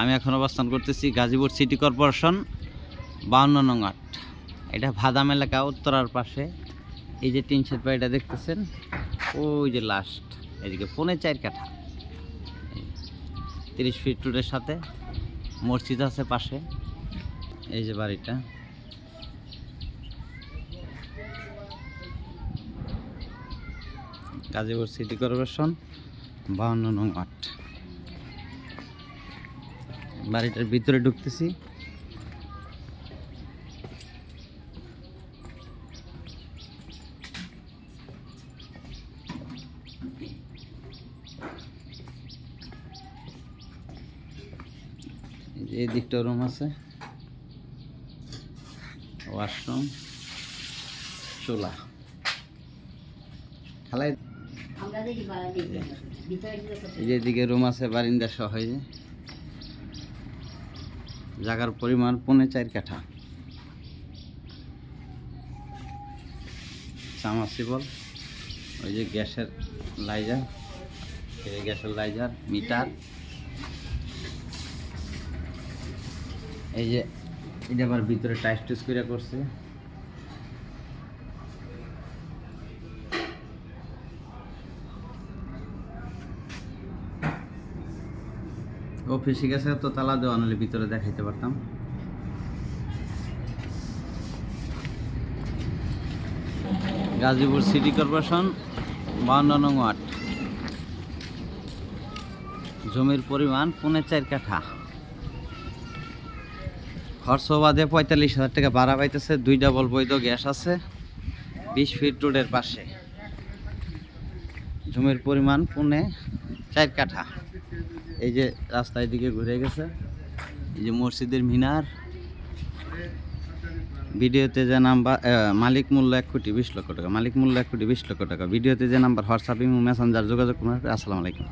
আমি এখন অবস্থান করতেছি গাজীপুর সিটি কর্পোরেশন বাউন্ন নং আট এটা ভাদাম এলাকা, উত্তরার পাশে। এই যে টিন শেড বাড়িটা দেখতেছেন, ওই যে লাস্ট এদিকে পৌনে চার কাঠা। তিরিশ ফিট রোডের সাথে মসজিদ আছে পাশে। এই যে বাড়িটা। গাজীপুর সিটি কর্পোরেশন বাউন্ন নং আট বাড়িটার ভিতরে ঢুকতেছি। এই দিকটা রুম আছে। ওয়াশরুম চুলা। খালাই এই যে এদিকে রুম আছে বারিন্দা সহ এই যে। জায়গার পরিমাণ পৌনে চার কাঠা। সামাসিবল ওই যে গ্যাসের লাইজার, এই গ্যাসের লাইজার, মিটার। এই যে এটা আবার ভিতরে টাইস টুস করে করছে। অফিসে গেছে, তো তালা দেওয়া নাহলে ভিতরে দেখাইতে পারতাম। গাজীপুর সিটি কর্পোরেশন, বাউন্ন নং ওয়ার্ড। জমির পরিমাণ পুনে চার কাঠা। খরচ বাদে পঁয়তাল্লিশ হাজার টাকা ভাড়া পাইতেছে, দুই ডাবল বৈধ গ্যাস আছে, বিশ ফিট রোডের পাশে। জমির পরিমাণ পুনে চার কাঠা। এই যে রাস্তায় দিকে ঘুরে গেছে। এই যে মসজিদের মিনার। ভিডিওতে যে নাম্বার মালিক মূল্য এক কোটি বিশ লক্ষ টাকা। মালিক মূল্য এক কোটি বিশ লক্ষ টাকা। ভিডিওতে যে নাম্বার, হোয়াটসঅ্যাপ, ইমো, মেসেঞ্জার যোগাযোগ করুন। আসসালামু আলাইকুম।